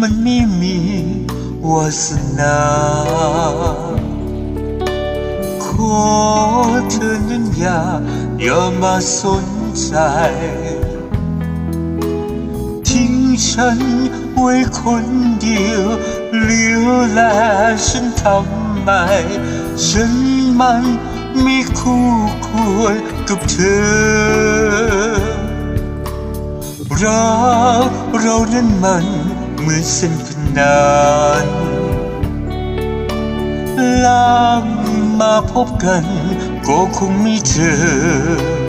มันไม่มีวาสนา ขอเธอนั้นอย่า อย่ามาสนใจ ทิ้งฉันไว้คนเดียวเหลียวแลฉันทำไม ฉันมันไม่คู่ควรกับเธอรักเรานั้นมัน เหมือนเส้นพนันลางมาพบกัน ก็คงไม่เจอ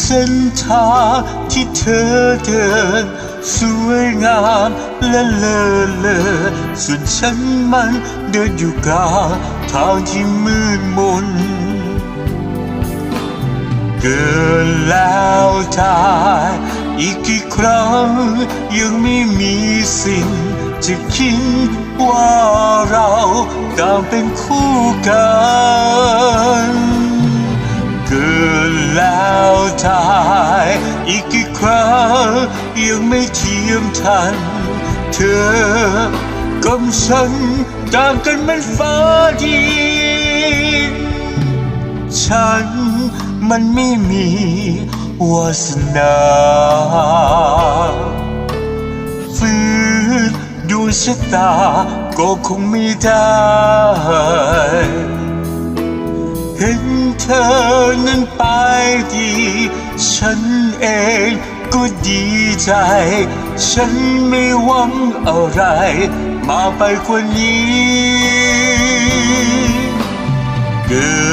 เส้นทางที่เธอเดิน สวยงามและเลอเลอส่วนฉันมันเดินอยู่กลางทางที่มืดมนเกินแล้วตาย อีกกี่ครั้งยังไม่มีสิ่งจะคิดว่าเราต่างเป็นคู่กันเกินแล้วตายอีกกี่ครั้งยังไม่เทียมทัน เธอกับฉันต่างกันมันฟ้าดินฉันมันไม่มี วาสนาฝืนดวงชะตาก็คงไม่ได้ เห็นเธอนั้นไปดี ฉันเองก็ดีใจ ฉันไม่หวังอะไร มาไปกว่านี้เกิน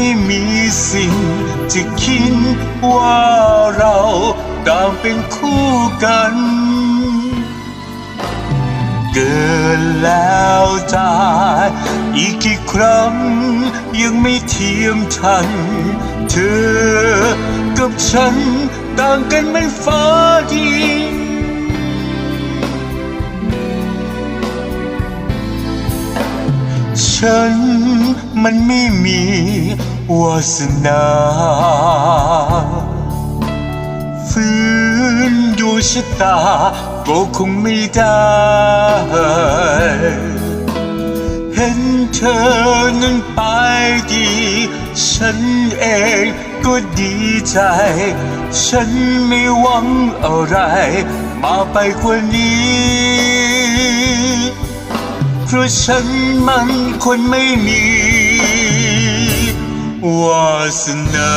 ไม่มีสิ่งจะคิดว่าเราต่างเป็นคู่กัน เกินแล้วตายอีกกี่ครั้งยังไม่เทียมทัน เธอกับฉันต่างกันไม่ฟ้าดิ ฉันมันไม่มีวาสนาฝืนดวงชะตาก็คงไม่ได้ เห็นเธอนั้นไปดี ฉันเองก็ดีใจ ฉันไม่หวังอะไร มาไปกว่านี้ เพราะฉันมันคนไม่มี วาสนา